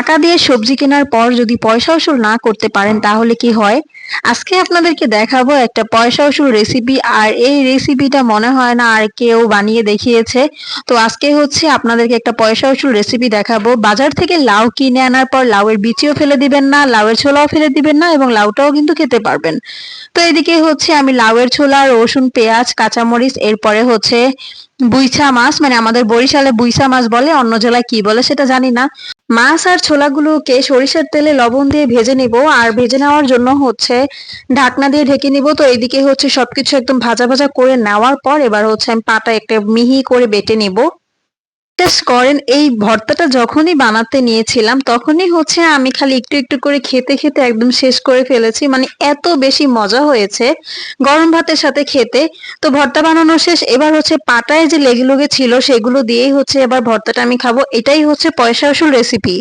টাকা দিয়ে সবজি কেনার পর যদি পয়সা উসুল না করতে পারেন, তাহলে কি হয়? আজকে আপনাদেরকে দেখাবো একটা পয়সা উসুল রেসিপি আর এই রেসিপিটা মনে হয় না আর কেউ বানিয়ে দেখিয়েছে। তো আজকে হচ্ছে আপনাদেরকে একটা পয়সা উসুল রেসিপি দেখাবো। বাজার থেকে লাউ কিনে আনার পর লাউয়ের বিচিও ফেলে দিবেন না, লাউয়ের ছোলাও ফেলে দিবেন না এবং লাউটাও কিন্তু খেতে পারবেন। তো এদিকে হচ্ছে আমি লাউয়ের ছোলা, রসুন, পেঁয়াজ, কাঁচামরিচ, এরপরে হচ্ছে বুইছা মাছ মানে আমাদের বরিশালে বুইছা মাছ বলে, অন্য জেলায় কি বলে সেটা জানি না। মাছ আর ছোলাগুলোকে সরিষার তেলে লবণ দিয়ে ভেজে নিব, আর ভেজে নেওয়ার জন্য হচ্ছে ঢাকনা দিয়ে ঢেকে নিব। তো এইদিকে হচ্ছে সবকিছু একদম ভাজা ভাজা করে নেওয়ার পর এবার হচ্ছে আমি পাটা একটা মিহি করে বেটে নিব। বিশ্বাস করেন, এই ভর্তাটা যখনই বানাতে নিয়েছিলাম, তখনই হচ্ছে আমি খালি একটু একটু করে খেতে খেতে একদম শেষ করে ফেলেছি। মানে এত বেশি মজা হয়েছে গরম ভাতের সাথে খেতে। তো ভর্তা বানানো শেষ, এবার হচ্ছে পাটায় যে লেগে লেগে ছিল, সেগুলো দিয়েই হচ্ছে এবার ভর্তাটা আমি খাব। এটাই হচ্ছে পয়সা আসল রেসিপি